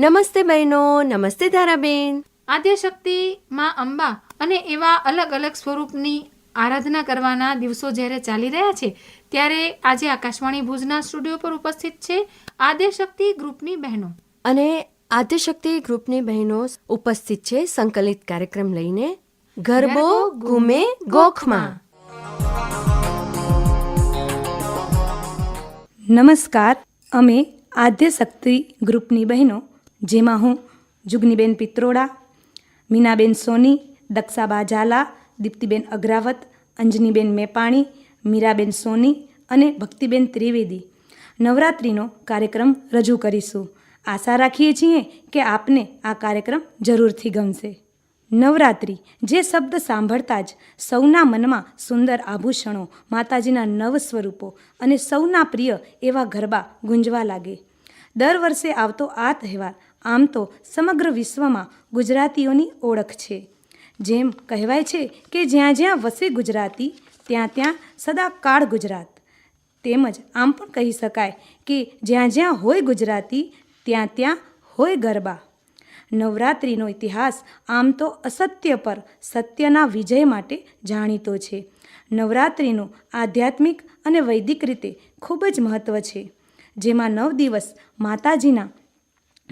નમસ્તે બહેનો નમસ્તે ધારાબેન. આદ્યશક્તિ માં અંબા અને એવા અલગ અલગ સ્વરૂપની આરાધના કરવાના દિવસો જ્યારે ચાલી રહ્યા છે ત્યારે આજે આકાશવાણી ભુજના સ્ટુડિયો પર ઉપસ્થિત છે આદ્યશક્તિ ગ્રુપની બહેનો. અને આદ્યશક્તિ ગ્રુપની બહેનો ઉપસ્થિત છે સંકલિત કાર્યક્રમ લઈને. ગરબો ગુમે ગોખમાં. નમસ્કાર અમે આદ્ય શક્તિ ગ્રુપની બહેનો જેમાં હું જુગનીબેન પિત્રોડા, મીનાબેન સોની, દક્ષાબા ઝાલા, દીપ્તિબેન અગ્રાવત, અંજનીબેન મેપાણી, મીરાબેન સોની અને ભક્તિબેન ત્રિવેદી નવરાત્રિનો કાર્યક્રમ રજૂ કરીશું. આશા રાખીએ છીએ કે આપને આ કાર્યક્રમ જરૂરથી ગમશે. નવરાત્રિ જે શબ્દ સાંભળતા જ સૌના મનમાં સુંદર આભૂષણો, માતાજીના નવ સ્વરૂપો અને સૌના પ્રિય એવા ગરબા ગુંજવા લાગે. દર વર્ષે આવતો આ તહેવાર આમ તો સમગ્ર વિશ્વમાં ગુજરાતીઓની ઓળખ છે. જેમ કહેવાય છે કે જ્યાં જ્યાં વસે ગુજરાતી, ત્યાં ત્યાં સદા કાળ ગુજરાત. તેમજ આમ પણ કહી શકાય કે જ્યાં જ્યાં હોય ગુજરાતી, ત્યાં ત્યાં હોય ગરબા. નવરાત્રિનો ઇતિહાસ આમ તો અસત્ય પર સત્યના વિજય માટે જાણીતો છે. નવરાત્રિનું આધ્યાત્મિક અને વૈદિક રીતે ખૂબ જ મહત્ત્વ છે. જેમાં નવ દિવસ માતાજીના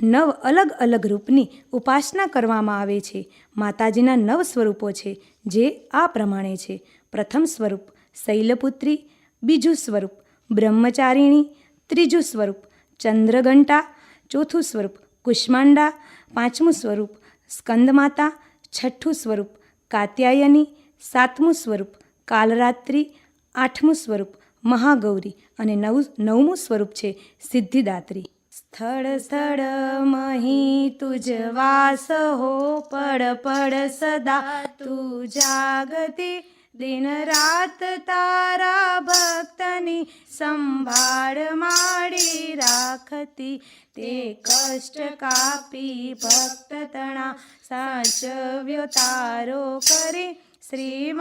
નવ અલગ અલગ રૂપની ઉપાસના કરવામાં આવે છે. માતાજીના નવ સ્વરૂપો છે, જે આ પ્રમાણે છે. પ્રથમ સ્વરૂપ શૈલપુત્રી, બીજું સ્વરૂપ બ્રહ્મચારિણી, ત્રીજું સ્વરૂપ ચંદ્રઘંટા, ચોથું સ્વરૂપ કુષ્માંડા, પાંચમું સ્વરૂપ સ્કંદમાતા, છઠ્ઠું સ્વરૂપ કાત્યાયની, સાતમું સ્વરૂપ કાલરાત્રિ, આઠમું સ્વરૂપ મહાગૌરી અને નવ નવમું સ્વરૂપ છે સિદ્ધિદાત્રી. સ્થળ સ્થળ મહી તુજ વાસ હો પડ પડ સદા તું જાગતી દિન રાત તારા ભક્તની સંભાળ માડી રાખતી તે કષ્ટ કાપી ભક્ત તણા સાચવ્યો તારો કરી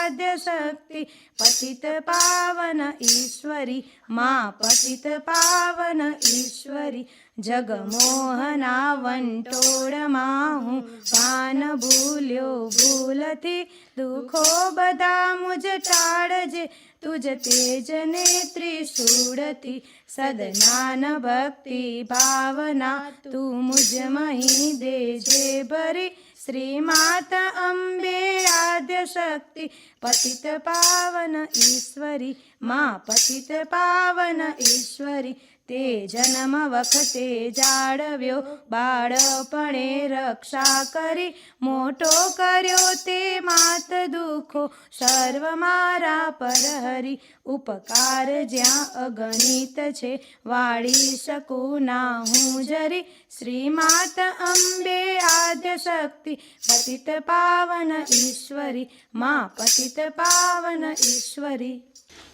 आद्यशक्ति, पतित पावन ઈશ્વરી માં પતિત પાવન ઈશ્વરી જગમોહના વંટોળમાં હું પાન ભૂલ્યો ભૂલથી દુઃખો બધા મુજ ટાળજે તુજ તેજ નેત્રી સુડતી સદનાન ભક્તિ ભાવના તું મુજ મહી દેજે ભરી त्रिमात अम्बे आद्यशक्ति पतितपावन ईश्वरी। માં પતિત પાવન ઈશ્વરી, તે જન્મ વખતે જાળવ્યો. બાળપણે રક્ષા કરી, મોટો કર્યો તે માત દુઃખો. સર્વ મારા પર હરી, ઉપકાર જ્યાં અગણિત છે. વાળી શકું ના હું જરી શ્રી માત અંબે આદ્ય શક્તિ. પતિત પાવન ઈશ્વરી, માં પતિત પાવન ઈશ્વરી.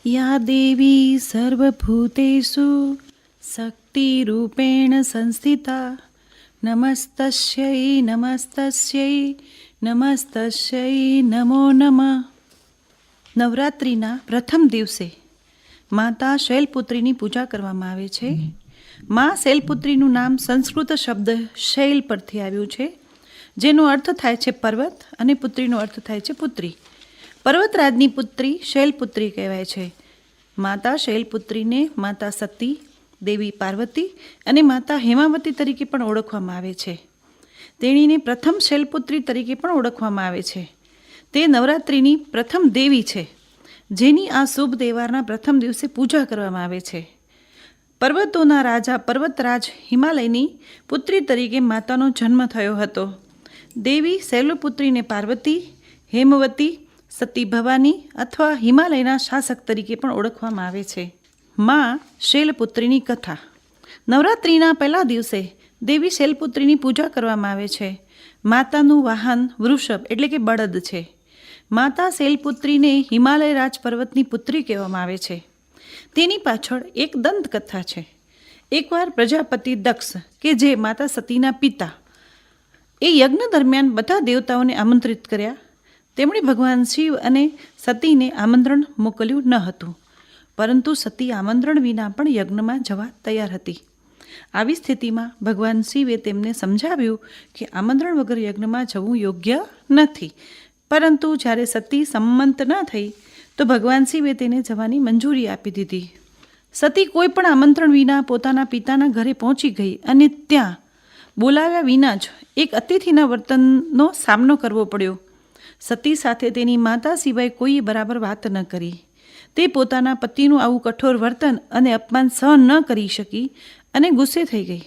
યા દેવી સર્વભૂતેષુ શક્તિરૂપેણ સંસ્થિતા નમસ્તસ્યૈ નમસ્તસ્યૈ નમસ્તસ્યૈ નમો નમ. નવરાત્રિના પ્રથમ દિવસે માતા શૈલપુત્રીની પૂજા કરવામાં આવે છે. મા શૈલપુત્રીનું નામ સંસ્કૃત શબ્દ શૈલ પરથી આવ્યું છે જેનો અર્થ થાય છે પર્વત અને પુત્રીનો અર્થ થાય છે પુત્રી. પર્વતરાજની પુત્રી શૈલપુત્રી કહેવાય છે. માતા શૈલપુત્રીને માતા સતી, દેવી પાર્વતી અને માતા હેમાવતી તરીકે પણ ઓળખવામાં આવે છે. તેણીને પ્રથમ શૈલપુત્રી તરીકે પણ ઓળખવામાં આવે છે. તે નવરાત્રિની પ્રથમ દેવી છે, જેની આ શુભ તહેવારના પ્રથમ દિવસે પૂજા કરવામાં આવે છે. પર્વતોના રાજા પર્વતરાજ હિમાલયની પુત્રી તરીકે માતાનો જન્મ થયો હતો. દેવી શૈલપુત્રીને પાર્વતી, હેમવતી સતી ભવાની અથવા હિમાલયના શાસક તરીકે પણ ઓળખવામાં આવે છે. માં શૈલપુત્રીની કથા. નવરાત્રિના પહેલા દિવસે દેવી શૈલપુત્રીની પૂજા કરવામાં આવે છે. માતાનું વાહન, વૃષભ એટલે કે બળદ છે. માતા શૈલપુત્રીને હિમાલય રાજ પર્વતની પુત્રી કહેવામાં આવે છે. તેની પાછળ એક દંતકથા છે. એકવાર પ્રજાપતિ દક્ષ કે જે માતા સતીના પિતા એ યજ્ઞ દરમિયાન બધા દેવતાઓને આમંત્રિત કર્યા તેમણે ભગવાન શિવ અને સતીને આમંત્રણ મોકલ્યું ન હતું. પરંતુ સતી આમંત્રણ વિના પણ યજ્ઞમાં જવા તૈયાર હતી. આવી સ્થિતિમાં ભગવાન શિવે તેમને સમજાવ્યું કે આમંત્રણ વગર યજ્ઞમાં જવું યોગ્ય નથી. પરંતુ જ્યારે સતી સંમત ન થઈ, તો ભગવાન શિવે તેને જવાની મંજૂરી આપી દીધી. સતી કોઈ પણ આમંત્રણ વિના પોતાના પિતાના ઘરે પહોંચી ગઈ અને ત્યાં બોલાવ્યા વિના જ એક અતિથિના વર્તનનો સામનો કરવો પડ્યો. સતી સાથે તેની માતા સિવાય કોઈએ બરાબર વાત ન કરી. તે પોતાના પતિનું આવું કઠોર વર્તન અને અપમાન સહન ન કરી શકી અને ગુસ્સે થઈ ગઈ.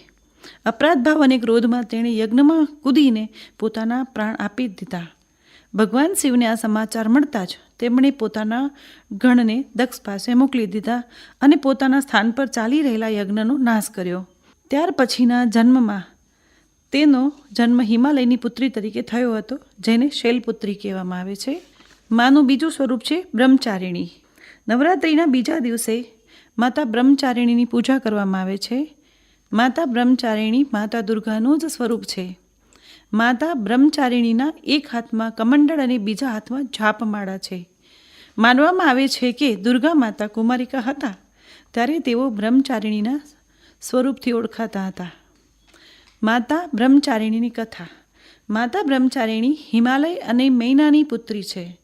અપરાધ ભાવ અને ક્રોધમાં તેણે યજ્ઞમાં કૂદીને પોતાના પ્રાણ આપી દીધા. ભગવાન શિવને આ સમાચાર મળતા જ તેમણે પોતાના ગણને દક્ષ પાસે મોકલી દીધા અને પોતાના સ્થાન પર ચાલી રહેલા યજ્ઞનો નાશ કર્યો. ત્યાર પછીના જન્મમાં તેનો જન્મ હિમાલયની પુત્રી તરીકે થયો હતો, જેને શૈલપુત્રી કહેવામાં આવે છે. માનું બીજું સ્વરૂપ છે બ્રહ્મચારિણી. નવરાત્રિના બીજા દિવસે માતા બ્રહ્મચારિણીની પૂજા કરવામાં આવે છે. માતા બ્રહ્મચારિણી માતા દુર્ગાનું જ સ્વરૂપ છે. માતા બ્રહ્મચારિણીના એક હાથમાં કમંડળ અને બીજા હાથમાં જાપમાળા છે. માનવામાં આવે છે કે દુર્ગા માતા કુમારિકા હતા, ત્યારે તેઓ બ્રહ્મચારિણીના સ્વરૂપથી ઓળખાતા હતા. માતા બ્રહ્મચારિણીની કથા. માતા બ્રહ્મચારિણી હિમાલય અને મૈનાની પુત્રી છે.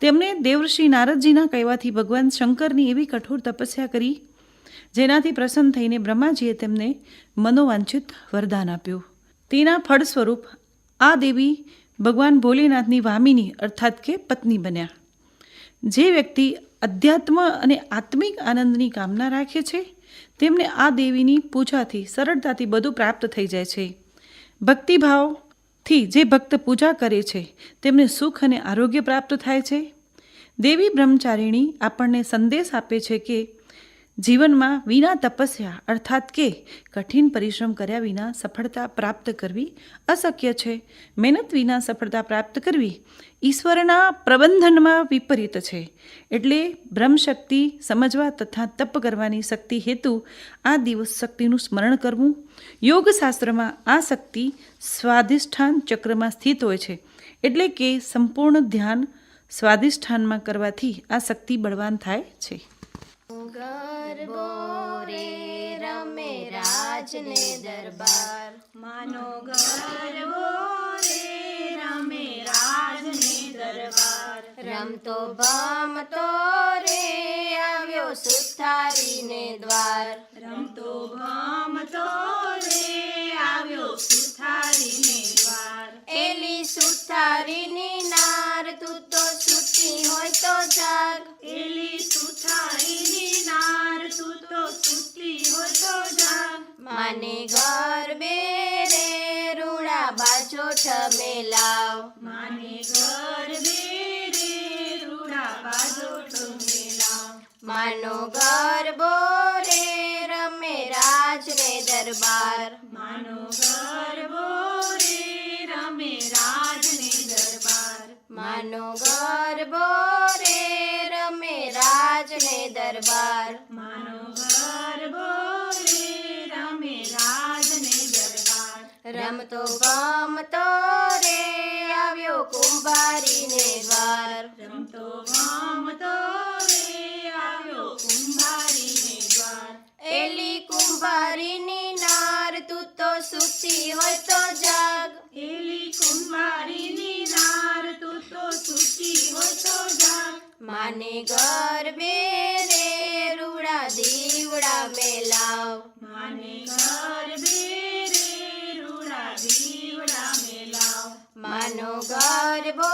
તેમણે દેવર્ષિ નારદજીના કહેવાથી ભગવાન શંકરની એવી કઠોર તપસ્યા કરી, જેનાથી પ્રસન્ન થઈને બ્રહ્માજીએ તેમને મનોવાંછિત વરદાન આપ્યું. તેના ફળ સ્વરૂપ આ દેવી ભગવાન ભોલેનાથની વામિની અર્થાત કે પત્ની બન્યા. જે વ્યક્તિ અધ્યાત્મ અને આત્મિક આનંદની કામના રાખે છે. તેમને આ દેવીની પૂજાથી, સરળતાથી બધું પ્રાપ્ત થઈ જાય છે. ભક્તિભાવથી જે ભક્ત પૂજા કરે છે, તેમને સુખ અને આરોગ્ય પ્રાપ્ત થાય છે. દેવી બ્રહ્મચારિણી આપણને સંદેશ આપે છે કે જીવનમાં વિના તપસ્યા, અર્થાત કે કઠિન પરિશ્રમ કર્યા વિના સફળતા પ્રાપ્ત કરવી અશક્ય છે. મહેનત વિના સફળતા પ્રાપ્ત કરવી ઈશ્વરના પ્રબંધનમાં વિપરીત છે. એટલે બ્રહ્મશક્તિ સમજવા તથા તપ કરવાની શક્તિ હેતુ આ દિવસ શક્તિનું સ્મરણ કરવું. યોગશાસ્ત્રમાં આ શક્તિ સ્વાધિષ્ઠાન ચક્રમાં સ્થિત હોય છે. એટલે કે સંપૂર્ણ ધ્યાન સ્વાધિષ્ઠાનમાં કરવાથી આ શક્તિ બળવાન થાય છે. ગરબો રે રમે રાજને દરબાર. માનો ગરબો રે રમે રાજને દરબાર. રમતો ભમતો રે આવ્યો સુથારીને દ્વાર. રમતો ભમતો રે આવ્યો સુથારીને દ્વાર. એલી સુથારીની નાર તું તો સુતી હોય તો જાગ. એલી સુથારીની નાર તું તો સુતી હોય તો જાગ. માને ઘર બે રે રૂડા બાજો ઠમેલાવ માને ઘર બે રે રૂડા બાજો ઠમેલાવ માનો ગરબો રે રમે રાજને દરબાર. માનો ગરબો માનો ગરબો રે રમે રાજને દરબાર. માનો ગરબો રે રમે રાજને દરબાર. રમતો ગમતો રે આવ્યો કુંભારીને દ્વાર. રમતો ગમતો રે આવ્યો કુંભારીને દ્વાર. એલી કુંભારીની નાર તું તો સુતી હોય તો જાગ. એલી કુંભારીની નાર માને ગરબે રે રૂડા દીવડા મેલાવ. માને ગરબે રે રૂડા દીવડા મેલાવ. માનો ગરબો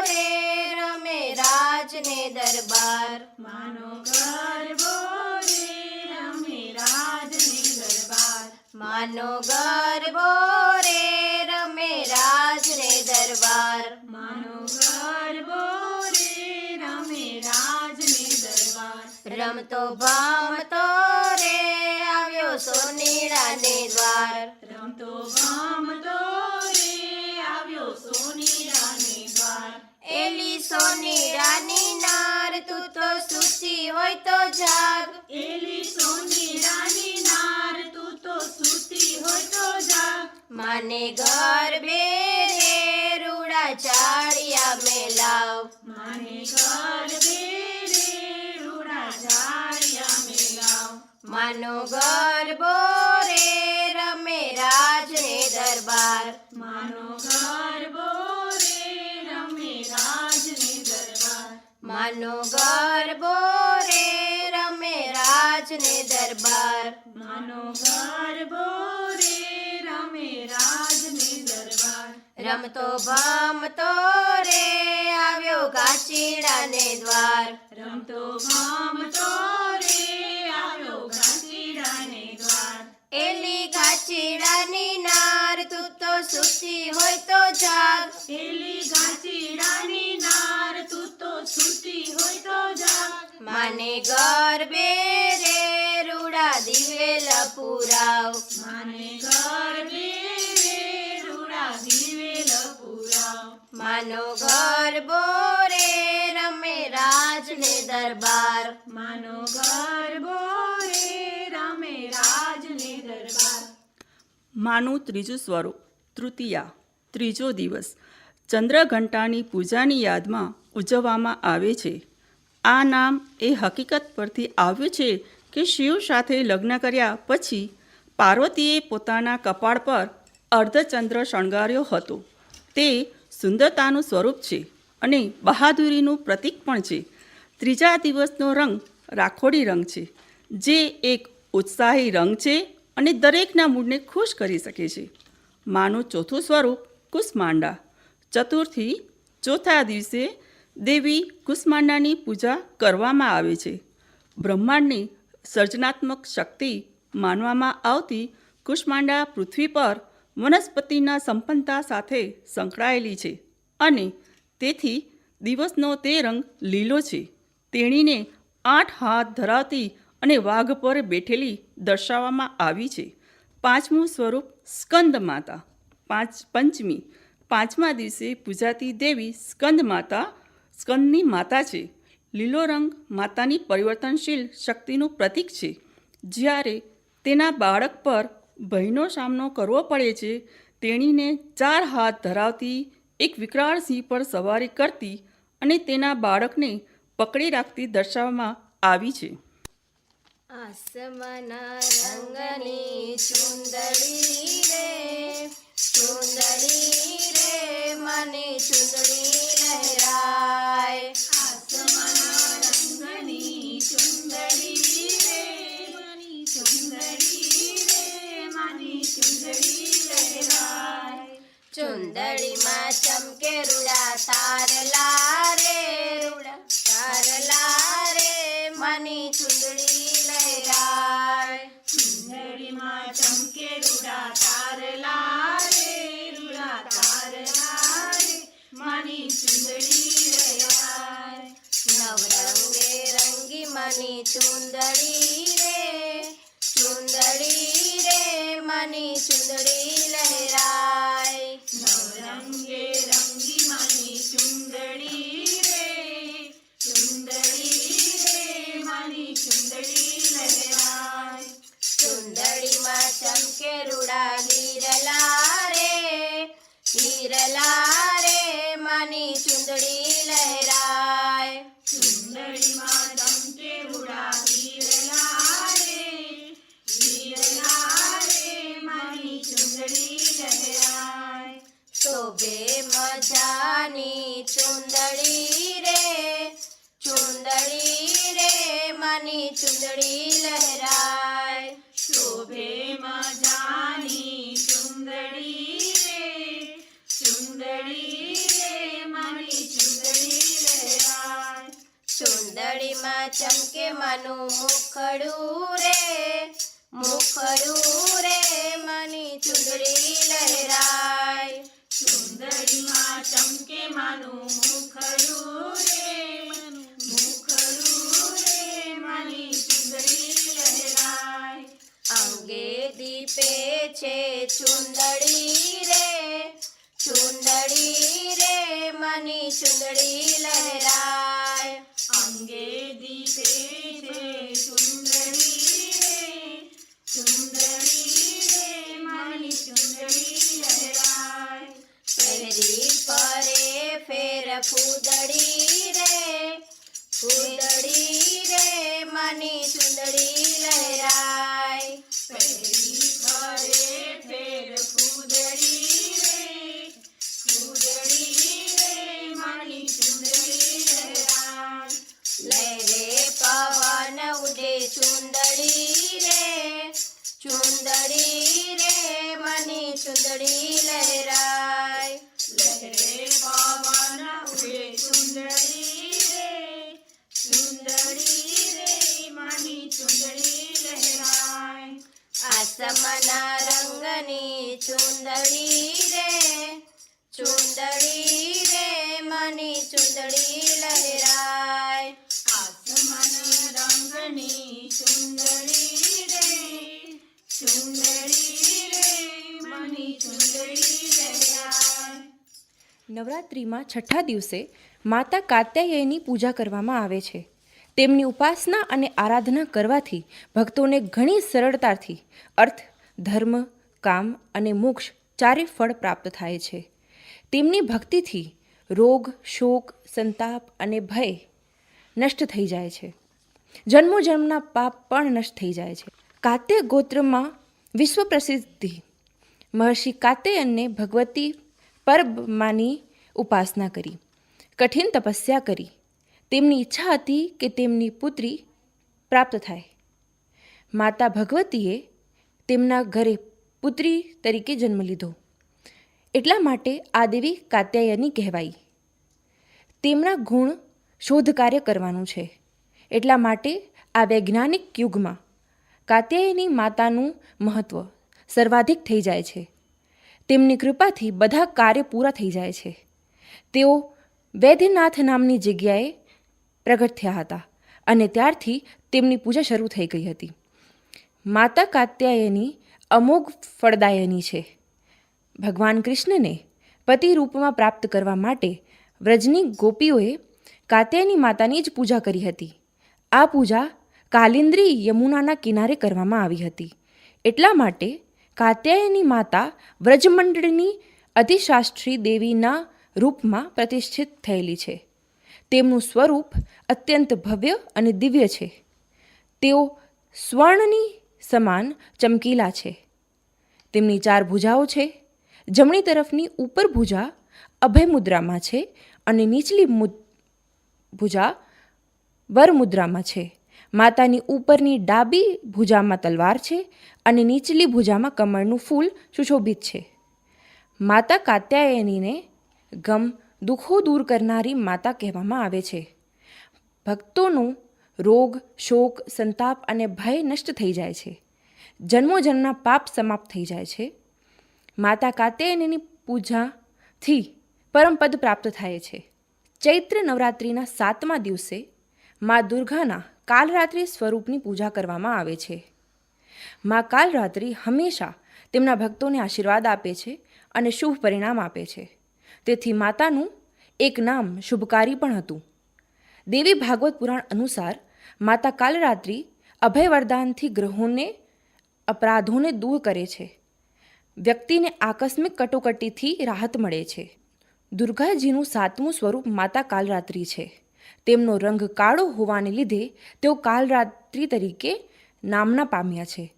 રે રમે રાજને દરબાર. માનો ગરબો રે રમે રાજને દરબાર. માનો ગરબો રે રમે રાજને દરબાર. માનો ગરબો રમતો ભામતો રે આવ્યો સોનીડાને દ્વાર. રમતો ભામતો રે આવ્યો સોનીડાને દ્વાર. એલી સોનીડાની નાર તું તો સુતી હોય તો જાગ. એલી સોનીડાની નાર તું તો સુતી હોય તો જાગ. માને ઘર બે રે રૂડા ચાળિયા મેલાવ. માને ઘર બે માનો ગરબો રે રમે રાજને દરબાર. માનો ગરબો રે રમે રાજને દરબાર. માનો ગરબો રે રમે રાજને દરબાર. માનો ગરબો રે રમે રાજને દરબાર. રમતો ભમતો રે આવ્યો ગાચીડાને દ્વાર. રમતો ભમતો ગરબે રે રૂડા દિવેલ પુરાવ. માને ગરબે રે રૂડા દિવેલ પુરાવ. માનો ગરબો રે રમે રાજને દરબાર. માનો ગરબો રે રમે રાજને દરબાર. માનું ત્રીજું સ્વરૂપ તૃતીયા ત્રીજો દિવસ. ચંદ્રઘંટાની પૂજાની યાદમાં ઉજવવામાં આવે છે. આ નામ એ હકીકત પરથી આવ્યું છે કે શિવ સાથે લગ્ન કર્યા પછી પાર્વતીએ પોતાના કપાળ પર અર્ધચંદ્ર શણગાર્યો હતો. તે સુંદરતાનું સ્વરૂપ છે અને બહાદુરીનું પ્રતીક પણ છે. ત્રીજા દિવસનો રંગ રાખોડી રંગ છે, જે એક ઉત્સાહી રંગ છે અને દરેકના મૂડને ખુશ કરી શકે છે. માનું ચોથું સ્વરૂપ કુસમાંડા ચતુર્થી, ચોથા દિવસે દેવી કુષ્માંડાની પૂજા કરવામાં આવે છે. બ્રહ્માંડની સર્જનાત્મક શક્તિ માનવામાં આવતી કુષ્માંડા પૃથ્વી પર વનસ્પતિના સંપન્નતા સાથે સંકળાયેલી છે અને તેથી દિવસનો તે રંગ લીલો છે. તેણીને આઠ હાથ ધરાવતી અને વાઘ પર બેઠેલી દર્શાવવામાં આવી છે. પાંચમું સ્વરૂપ સ્કંદ માતા. પાંચ પંચમી. પાંચમા દિવસે પૂજાતી દેવી સ્કંદ માતા સ્કંદની માતા છે. લીલો રંગ માતાની પરિવર્તનશીલ શક્તિનું પ્રતીક છે. જ્યારે તેના બાળક પર ભયનો સામનો કરવો પડે છે, તેણીને ચાર હાથ ધરાવતી એક વિકરાળ સિંહ પર સવારી કરતી અને તેના બાળકને પકડી રાખતી દર્શાવવામાં આવી છે. આસમાના રે, ચુંદડી રે, મને ચુંદડી લહેરાય આસમાના રંગની ચુંદડી રે મની ચુંદડી રે મની ચુંદડી લહેરાય ચુંદડીમાં ચમકે રૂડા તારલા રે રૂડા તારલા રંગી મની ચુંદડી રે. ચુંદડીમાં ચમકે માનું મુખડું રે મુખડું રે મની ચુંદડી લહેરાય. ચુંદડીમાં ચમકે માનું મુખડું રે મુખડું રે મની ચુંદડી લહેરાય. અંગે દીપે છે ચુંદડી રે ચુંદડી રે મની ચુંદડી લહેરાય. અંગે દીપે છે ચુંદડી રે ચુંદડી રે મની ચુંદડી લહેરાય પહેરી પરે ફેર ફૂદડી રે ફૂદડી રે મની સુંદરી લહેરાય નવરાત્રિમાં છઠ્ઠા દિવસે માતા કાત્યાયની પૂજા કરવામાં આવે છે. તેમની ઉપાસના અને આરાધના કરવાથી ભક્તોને ઘણી સરળતાથી અર્થ, ધર્મ, કામ અને મોક્ષ ચારે ફળ પ્રાપ્ત થાય છે. તેમની ભક્તિથી રોગ, શોક, સંતાપ અને ભય નષ્ટ થઈ જાય છે. જન્મો જન્મના પાપ પણ નષ્ટ થઈ જાય છે. કાત્ય ગોત્રમાં વિશ્વ પ્રસિદ્ધિ મહર્ષિ કાત્યયનને ભગવતી પરબ્રહ્માની ઉપાસના કરી, કઠિન તપસ્યા કરી. તેમની ઈચ્છા હતી કે તેમની પુત્રી પ્રાપ્ત થાય. માતા ભગવતીએ તેમના ઘરે પુત્રી તરીકે જન્મ લીધો. એટલા માટે આ દેવી કાત્યાયની કહેવાઈ. તેમના ગુણ શોધ કાર્ય કરવાનું છે. એટલા માટે આ વૈજ્ઞાનિક યુગમાં કાત્યાયની માતાનું મહત્ત્વ સર્વાધિક થઈ જાય છે. તેમની કૃપાથી બધા કાર્ય પૂરા થઈ જાય છે. તેઓ વૈદ્યનાથ નામની જગ્યાએ પ્રગટ થયા હતા અને ત્યારથી તેમની પૂજા શરૂ થઈ ગઈ હતી. માતા કાત્યાયની અમોઘ ફળદાયની છે. ભગવાન કૃષ્ણને પતિ રૂપમાં પ્રાપ્ત કરવા માટે વ્રજની ગોપીઓએ કાત્યાયની માતાની જ પૂજા કરી હતી. આ પૂજા કાલિંદ્રી યમુનાના કિનારે કરવામાં આવી હતી. એટલા માટે કાત્યાયની માતા વ્રજમંડળની અતિશાસ્ત્રી દેવીના રૂપમાં પ્રતિષ્ઠિત થયેલી છે. તેમનું સ્વરૂપ અત્યંત ભવ્ય અને દિવ્ય છે. તેઓ સ્વર્ણની સમાન ચમકીલા છે. તેમની ચાર ભુજાઓ છે. જમણી તરફની ઉપર ભુજા અભય મુદ્રામાં છે અને નીચલી ભુજા વર મુદ્રામાં છે. માતાની ઉપરની ડાબી ભુજામાં તલવાર છે અને નીચલી ભુજામાં કમળનું ફૂલ સુશોભિત છે. માતા કાત્યાયનીને ગમ દુઃખો દૂર કરનારી માતા કહેવામાં આવે છે. ભક્તોનું રોગ, શોક, સંતાપ અને ભય નષ્ટ થઈ જાય છે. જન્મો જન્મના પાપ સમાપ્ત થઈ જાય છે. માતા કાત્યાયનીની પૂજાથી પરમપદ પ્રાપ્ત થાય છે. ચૈત્ર નવરાત્રિના સાતમા દિવસે મા દુર્ગાના કાલરાત્રિ સ્વરૂપની પૂજા કરવામાં આવે છે. મા કાલરાત્રિ હંમેશા તેમના ભક્તોને આશીર્વાદ આપે છે અને શુભ પરિણામ આપે છે. તેથી માતાનું એક નામ શુભકારી પણ હતું. દેવી ભાગવત પુરાણ અનુસાર માતા કાલરાત્રિ અભય વરદાનથી ગ્રહોને, અપરાધોને દૂર કરે છે. વ્યક્તિને આકસ્મિક કટોકટીથી રાહત મળે છે. દુર્ગાજીનું સાતમું સ્વરૂપ માતા કાલરાત્રિ છે. તેમનો રંગ કાળો હોવાને લીધે તેઓ કાલરાત્રિ તરીકે નામના પામ્યા છે.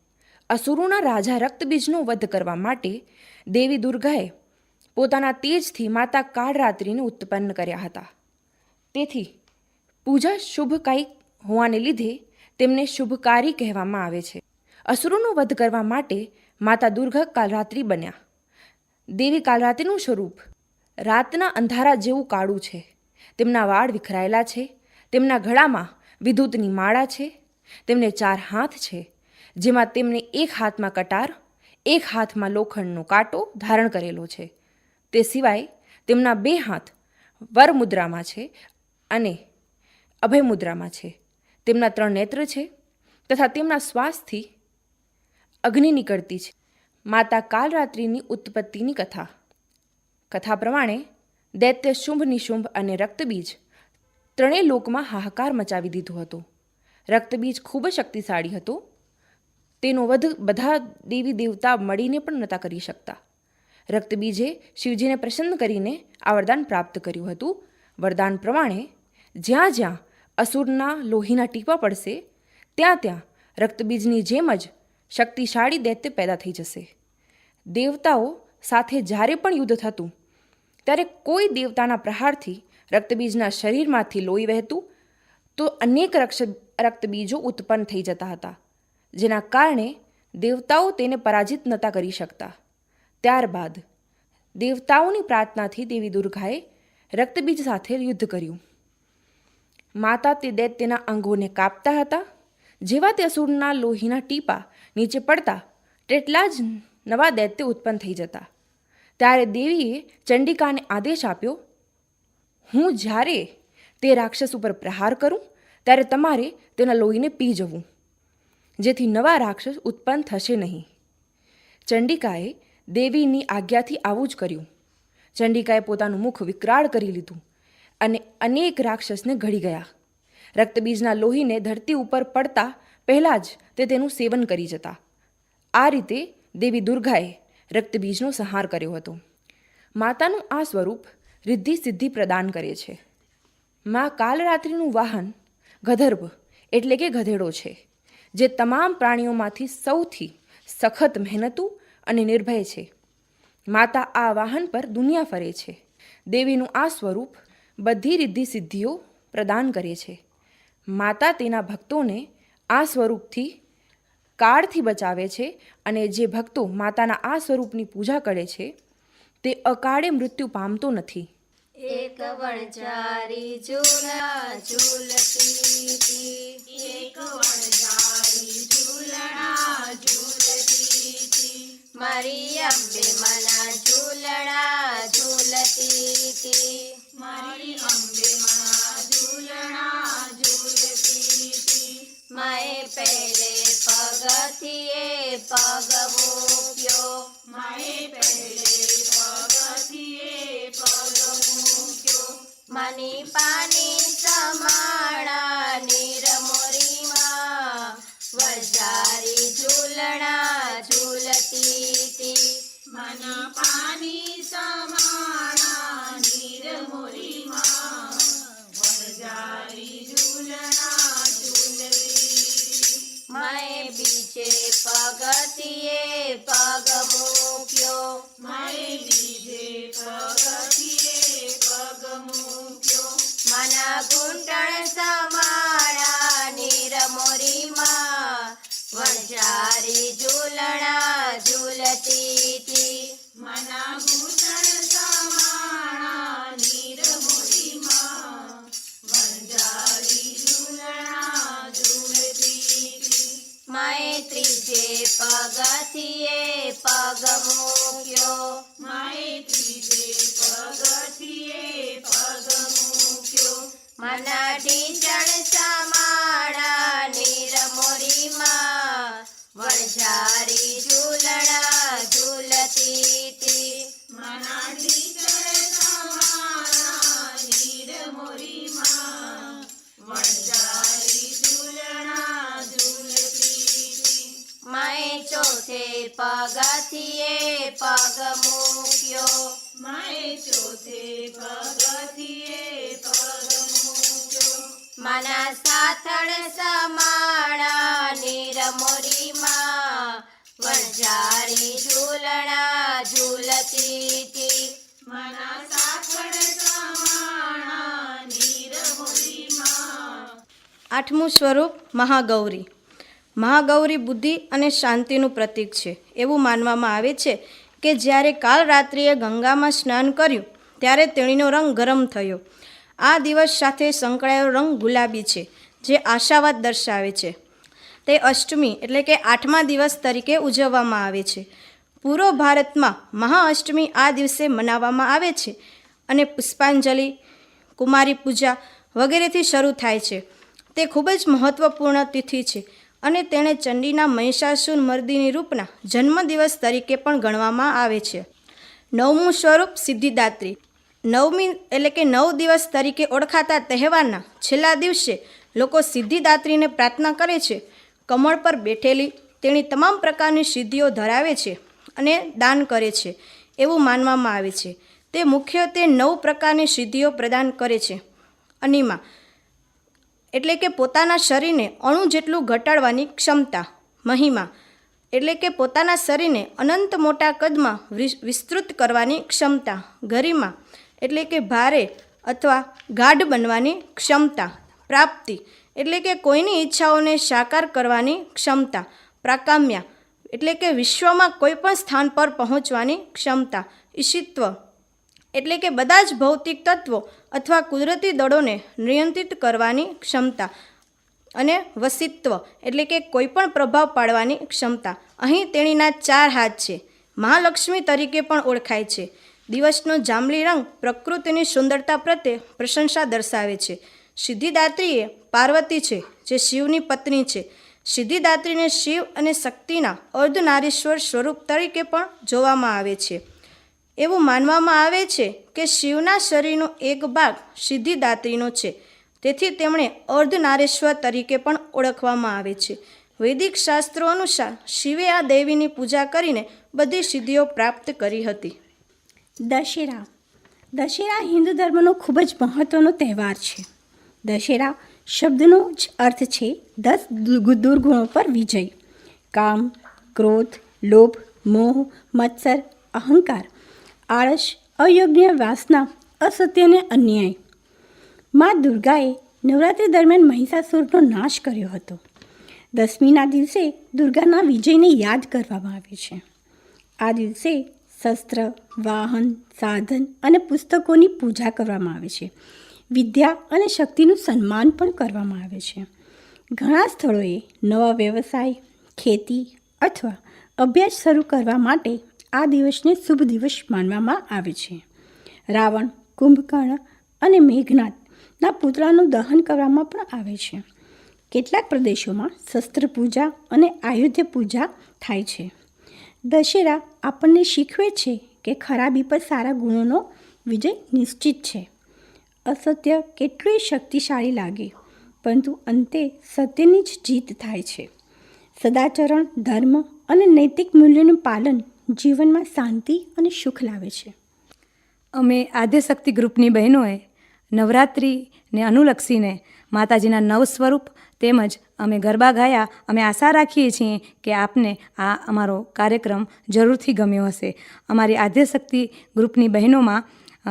અસુરોના રાજા રક્તબીજનો વધ કરવા માટે દેવી દુર્ગાએ પોતાના તેજથી માતા કાળરાત્રિને ઉત્પન્ન કર્યા હતા. તેથી પૂજા શુભકાયી હોવાને લીધે તેમને શુભકારી કહેવામાં આવે છે. અસુરોનો વધ કરવા માટે માતા દુર્ગા કાલરાત્રિ બન્યા. દેવી કાલરાત્રિનું સ્વરૂપ રાતના અંધારા જેવું કાળું છે. તેમના વાળ વિખરાયેલા છે. તેમના ગળામાં વિદ્યુતની માળા છે. તેમને ચાર હાથ છે, જેમાં તેમને એક હાથમાં કટાર, એક હાથમાં લોખંડનો કાંટો ધારણ કરેલો છે. તે સિવાય તેમના બે હાથ વર મુદ્રામાં છે અને અભય મુદ્રામાં છે. તેમના ત્રણ નેત્ર છે તથા તેમના શ્વાસથી અગ્નિ નીકળતી છે. માતા કાલરાત્રિની ઉત્પત્તિની કથા. કથા પ્રમાણે દૈત્ય શુંભ નિશુંભ અને રક્તબીજ ત્રણેય લોકમાં હાહાકાર મચાવી દીધો હતો. રક્તબીજ ખૂબ જ શક્તિશાળી હતો. તેનો વધ બધા દેવી દેવતા મળીને પણ નહોતા કરી શકતા. રક્તબીજે શિવજીને પ્રસન્ન કરીને આ વરદાન પ્રાપ્ત કર્યું હતું. વરદાન પ્રમાણે જ્યાં જ્યાં અસુરના લોહીના ટીપા પડશે, ત્યાં ત્યાં રક્તબીજની જેમ જ શક્તિશાળી દૈત્ય પેદા થઈ જશે. દેવતાઓ સાથે જ્યારે પણ યુદ્ધ થતું, ત્યારે કોઈ દેવતાના પ્રહારથી રક્તબીજના શરીરમાંથી લોહી વહેતું, તો અનેક રક્ષ, રક્તબીજો ઉત્પન્ન થઈ જતા હતા, જેના કારણે દેવતાઓ તેને પરાજિત નહોતા કરી શકતા. ત્યારબાદ દેવતાઓની પ્રાર્થનાથી દેવી દુર્ગાએ રક્તબીજ સાથે યુદ્ધ કર્યું. માતા તે દૈત્યના અંગોને કાપતા હતા. જેવા તે અસુરના લોહીના ટીપા નીચે પડતા તેટલા જ નવા દૈત્ય ઉત્પન્ન થઈ જતા. ત્યારે દેવીએ ચંડિકાને આદેશ આપ્યો, હું જ્યારે તે રાક્ષસ ઉપર પ્રહાર કરું, ત્યારે તમારે તેના લોહીને પી જવું. જેથી નવા રાક્ષસ ઉત્પન્ન થશે નહીં. ચંડિકાએ દેવીની આજ્ઞાથી આવું જ કર્યું. ચંડિકાએ પોતાનું મુખ વિકરાળ કરી લીધું અને અનેક રાક્ષસને ઘડી ગયા. રક્તબીજના લોહીને ધરતી ઉપર પડતા પહેલાં જ તે તેનું સેવન કરી જતા. આ રીતે દેવી દુર્ગાએ રક્તબીજનો સંહાર કર્યો હતો. માતાનું આ સ્વરૂપ રિદ્ધિ સિદ્ધિ પ્રદાન કરે છે. મા કાલરાત્રિનું વાહન ગધર્ભ એટલે કે ગધેડો છે, જે તમામ પ્રાણીઓમાંથી સૌથી સખત મહેનતુ અને નિર્ભય છે. માતા આ વાહન પર દુનિયા ફરે છે. દેવીનું આ સ્વરૂપ બધી રિદ્ધિ સિદ્ધિઓ પ્રદાન કરે છે. માતા તેના ભક્તોને આ સ્વરૂપથી કાળથી બચાવે છે અને જે ભક્તો માતાના આ સ્વરૂપની પૂજા કરે છે, તે અકાળે મૃત્યુ પામતો નથી. એક વણજારી ઝૂલા ઝૂલતી, એક વણઝારી હતી. મારી અંબે મના ઝૂલણા ઝૂલતી હતી. મારી અંબે મના ઝૂલણા ઝૂલતી હતી. માએ પહેલે પગથિયે પગ મૂક્યો માએ પહેલે પગથિયે પગ મૂક્યો મની પાની સમાણા બીજે પગથિયે પગ મૂક્યો. માએ બીજે પગથિયે પગ મૂક્યો. ત્રીજે પગથિયે પગ મૂક્યો. મના ઢીંચણ સમાણા નિરમોરીમાં વણઝારી ઝૂલણા ઝૂલતી હતી મના ઢીંચણ સમાણા નીરમોરીમાં વણઝારી માએ ચોથે પગથિયે પગ મૂક્યો. માએ ચોથે પગથિયે પગ મૂક્યો. મના સાથળ સમાણા નિરમોરીમાં વરજારી ઝૂલણા ઝૂલતી હતી. મના સાથળ સમાણા નિરમોરીમાં. આઠમું સ્વરૂપ મહાગૌરી. મહાગૌરી બુદ્ધિ અને શાંતિનું પ્રતીક છે. એવું માનવામાં આવે છે કે જ્યારે કાલ રાત્રિએ ગંગામાં સ્નાન કર્યું, ત્યારે તેણીનો રંગ ગરમ થયો. આ દિવસ સાથે સંકળાયેલો રંગ ગુલાબી છે, જે આશાવાદ દર્શાવે છે. તે અષ્ટમી એટલે કે આઠમા દિવસ તરીકે ઉજવવામાં આવે છે. પૂર્વ ભારતમાં મહાઅષ્ટમી આ દિવસે મનાવવામાં આવે છે અને પુષ્પાંજલિ, કુમારી પૂજા વગેરેથી શરૂ થાય છે. તે ખૂબ જ મહત્ત્વપૂર્ણ તિથિ છે. અને તેણે ચંડીના મહિષાસુર મર્દિની રૂપના જન્મદિવસ તરીકે પણ ગણવામાં આવે છે. નવમું સ્વરૂપ સિદ્ધિદાત્રી. નવમી એટલે કે નવ દિવસ તરીકે ઓળખાતા તહેવારના છેલ્લા દિવસે લોકો સિદ્ધિદાત્રીને પ્રાર્થના કરે છે. કમળ પર બેઠેલી તેણી તમામ પ્રકારની સિદ્ધિઓ ધરાવે છે અને દાન કરે છે એવું માનવામાં આવે છે. તે મુખ્યત્વે નવ પ્રકારની સિદ્ધિઓ પ્રદાન કરે છે. અનિમા એટલે કે પોતાના શરીરને અણુ જેટલું ઘટાડવાની ક્ષમતા, મહિમા, એટલે કે પોતાના શરીરને અનંત મોટા કદમાં વિસ- વિસ્તૃત કરવાની ક્ષમતા, ગરિમા, એટલે કે ભારે અથવા ગાઢ બનવાની ક્ષમતા, પ્રાપ્તિ, એટલે કે કોઈની ઈચ્છાઓને સાકાર કરવાની ક્ષમતા, પ્રાકામ્ય, એટલે કે વિશ્વમાં કોઈપણ સ્થાન પર પહોંચવાની ક્ષમતા, ઈશિત્વ એટલે કે બધા જ ભૌતિક તત્વો અથવા કુદરતી દળોને નિયંત્રિત કરવાની ક્ષમતા અને વસિત્વ એટલે કે કોઈ પણ પ્રભાવ પાડવાની ક્ષમતા. અહીં તેણીના ચાર હાથ છે. મહાલક્ષ્મી તરીકે પણ ઓળખાય છે. દિવસનો જાંબલી રંગ પ્રકૃતિની સુંદરતા પ્રત્યે પ્રશંસા દર્શાવે છે. સિદ્ધિદાત્રી એ પાર્વતી છે, જે શિવની પત્ની છે. સિદ્ધિદાત્રીને શિવ અને શક્તિના અર્ધનારીશ્વર સ્વરૂપ તરીકે પણ જોવામાં આવે છે. એવું માનવામાં આવે છે કે શિવના શરીરનો એક ભાગ સિદ્ધિદાત્રીનો છે. તેથી તેમણે અર્ધનારેશ્વર તરીકે પણ ઓળખવામાં આવે છે. વૈદિક શાસ્ત્રો અનુસાર શિવે આ દેવીની પૂજા કરીને બધી સિદ્ધિઓ પ્રાપ્ત કરી હતી. દશેરા. દશેરા હિન્દુ ધર્મનો ખૂબ જ મહત્ત્વનો તહેવાર છે. દશેરા શબ્દનો જ અર્થ છે દસ દુર્ગુણો પર વિજય. કામ, ક્રોધ, લોભ, મોહ, મત્સર, અહંકાર આળસ, અયોગ્ય વાસના, અસત્ય અને અન્યાય. મા દુર્ગાએ નવરાત્રિ દરમિયાન મહિષાસુરનો નાશ કર્યો હતો. દસમીના દિવસે દુર્ગાના વિજયને યાદ કરવામાં આવે છે. આ દિવસે શસ્ત્ર, વાહન, સાધન અને પુસ્તકોની પૂજા કરવામાં આવે છે. વિદ્યા અને શક્તિનું સન્માન પણ કરવામાં આવે છે. ઘણા સ્થળોએ નવા વ્યવસાય, ખેતી અથવા અભ્યાસ શરૂ કરવા માટે આ દિવસને શુભ દિવસ માનવામાં આવે છે. રાવણ, કુંભકર્ણ અને મેઘનાથના પુતળાનું દહન કરવામાં પણ આવે છે. કેટલાક પ્રદેશોમાં શસ્ત્ર પૂજા અને આયુધ્ય પૂજા થાય છે. દશેરા આપણને શીખવે છે કે ખરાબી પર સારા ગુણોનો વિજય નિશ્ચિત છે. અસત્ય કેટલું શક્તિશાળી લાગે, પરંતુ અંતે સત્યની જ જીત થાય છે. સદાચરણ, ધર્મ અને નૈતિક મૂલ્યોનું પાલન જીવનમાં શાંતિ અને સુખ લાવે છે. અમે આદ્યશક્તિ ગ્રુપની બહેનોએ નવરાત્રિને અનુલક્ષીને માતાજીના નવ સ્વરૂપ તેમજ અમે ગરબા ગાયા. અમે આશા રાખીએ છીએ કે આપને આ અમારો કાર્યક્રમ જરૂરથી ગમ્યો હશે. અમારી આદ્યશક્તિ ગ્રુપની બહેનોમાં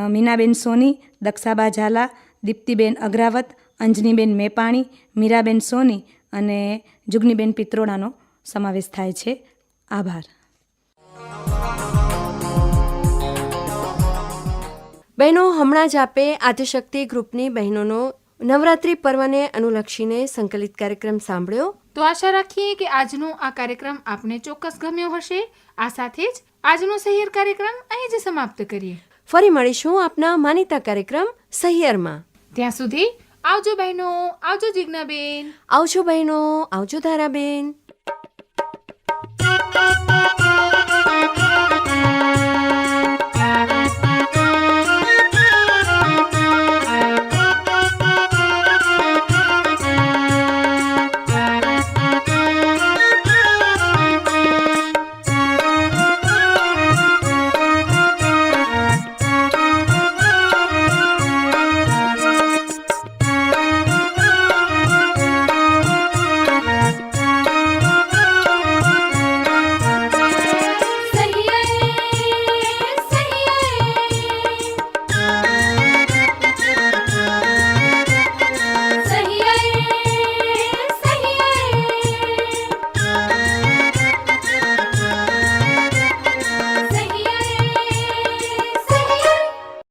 મીનાબેન સોની, દક્ષાબા ઝાલા, દીપ્તિબેન અગ્રાવત, અંજનીબેન મેપાણી, મીરાબેન સોની અને જુગનીબેન પિત્રોડાનો સમાવેશ થાય છે. આભાર. બહેનો હમણાં જ આપે આદ્યશક્તિ ગ્રુપની બહેનોનો નવરાત્રિ પર્વને અનુલક્ષીને સંકલિત કાર્યક્રમ સાંભળ્યો. તો આશા રાખીએ કે આજનો આ કાર્યક્રમ આપને ચોક્કસ ગમ્યો હશે. આ સાથે જ આજનો સહિયર કાર્યક્રમ અહીં જ સમાપ્ત કરીએ. ફરી મળીશું આપના માનીતા કાર્યક્રમ સહિયરમાં. ત્યાં સુધી આવજો બહેનો આવજો જિજ્ઞાબેન. આવજો બહેનો આવજો ધારાબેન.